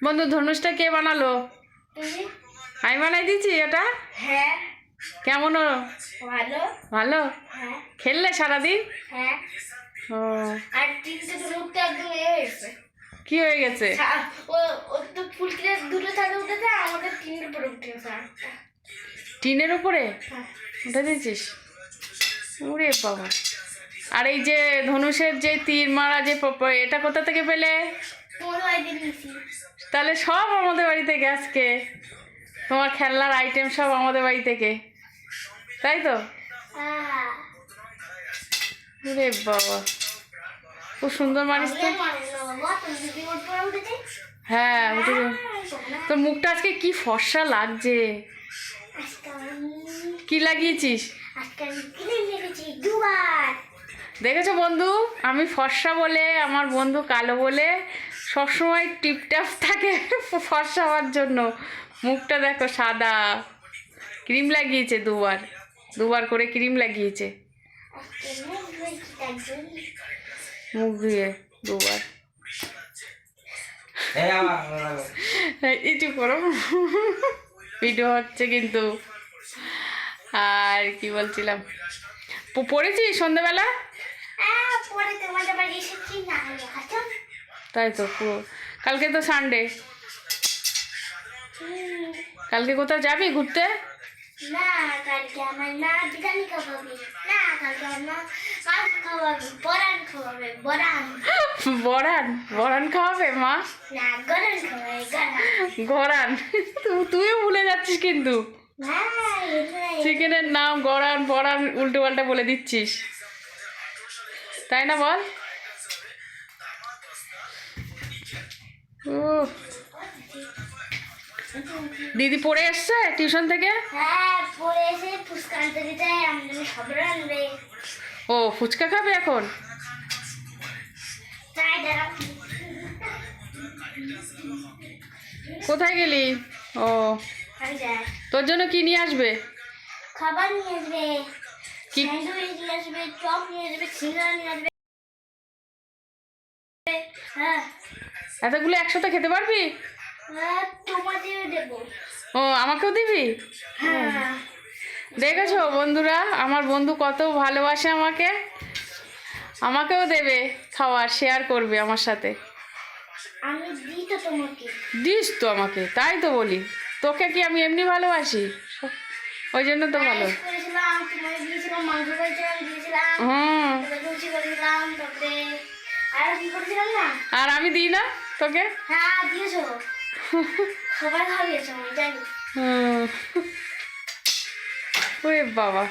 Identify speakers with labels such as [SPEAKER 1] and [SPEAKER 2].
[SPEAKER 1] বন্ধু ধনুষটা কে বানালো? আমি বানাই দিয়েছি ওটা?
[SPEAKER 2] হ্যাঁ।
[SPEAKER 1] কেমন
[SPEAKER 2] ভালো।
[SPEAKER 1] ভালো?
[SPEAKER 2] হ্যাঁ।
[SPEAKER 1] খেললে সারাদিন?
[SPEAKER 2] হ্যাঁ।
[SPEAKER 1] ও।
[SPEAKER 2] আর তিনটে ধনুকটা একদম এ হয়েছে
[SPEAKER 1] কি হয়ে গেছে?
[SPEAKER 2] ও ও তো ফুলকিটা দুটো থাকে উঠেছে আমাদের তিনটে পরে উঠেছে
[SPEAKER 1] টিনের উপরে? উঠে দিয়েছিস? ওরে বাবা। আর এই যে ধনুষের যে তীর মারা যে এটা কোথা থেকে পেলে? তাহলে সব আমাদের বাড়ি থেকে আজকে? তোমার খেলনার আইটেম সব আমাদের বাড়ি থেকে? তাই তো? ওরে বাবা। খুব সুন্দর মানিস তো। হ্যাঁ তোর মুখটা আজকে কি ফর্সা লাগছে। কি লাগিয়েছিস? দেখেছ বন্ধু? আমি ফর্সা বলে, আমার বন্ধু কালো বলে সবসময় টিপটাপ থাকে ফর্সা হওয়ার জন্য। মুখটা দেখো সাদা। ক্রিম লাগিয়েছে দুবার। দুবার করে ক্রিম লাগিয়েছে।
[SPEAKER 2] মুখ
[SPEAKER 1] ধুয়ে দুবার। একটু করো। ভিডিও হচ্ছে কিন্তু। আর কি বলছিলাম? প- পড়েছিস সন্ধ্যাবেলা?
[SPEAKER 2] হ্যাঁ পরে তোমাদের বাড়ি এসেছি না
[SPEAKER 1] তাই তো পুরো কালকে তো সানডে কালকে কোথাও যাবি ঘুরতে?
[SPEAKER 2] না কালকে আমার মা বিরিয়ানি খাওয়াবে। না কালকে আমার মাছ খাওয়াবে বরান খাওয়াবে বরান।
[SPEAKER 1] বরান বরান খাওয়াবে মা?
[SPEAKER 2] না গরম খাওয়াবে
[SPEAKER 1] গরান। তুইও ভুলে যাচ্ছিস কিন্তু। চিকেনের নাম গরান বরান উল্টো পাল্টা বলে দিচ্ছিস। তাই না বল? দিদি পড়ে এসছে টিউশন থেকে?
[SPEAKER 2] হ্যাঁ
[SPEAKER 1] ও ফুচকা খাবে এখন? কোথায় গেলি? ও। তোর জন্য কি নিয়ে আসবে?
[SPEAKER 2] খাবার নিয়ে আসবে।
[SPEAKER 1] কি?
[SPEAKER 2] স্যান্ডউইচ নিয়ে আসবে চপ নিয়ে আসবে সিঙ্গারা নিয়ে আসবে।
[SPEAKER 1] এতগুলো একসাথে খেতে পারবি?
[SPEAKER 2] হ্যাঁ
[SPEAKER 1] ও আমাকেও দিবি?
[SPEAKER 2] হ্যাঁ।
[SPEAKER 1] দেখেছ বন্ধুরা আমার বন্ধু কত ভালোবাসে আমাকে? আমাকেও দেবে খাওয়ার শেয়ার করবে আমার সাথে। দিস তো আমাকে তাই তো বলি। তোকে কি আমি এমনি ভালোবাসি? ওই জন্য তো ভালো। হুম
[SPEAKER 2] আর কি করেছিলাম না?
[SPEAKER 1] আর আমি দিই না তোকে?
[SPEAKER 2] হ্যাঁ দিয়েছ। সবাই খাওয়িয়েছো আমি জানি।
[SPEAKER 1] হুম। ওরে বাবা।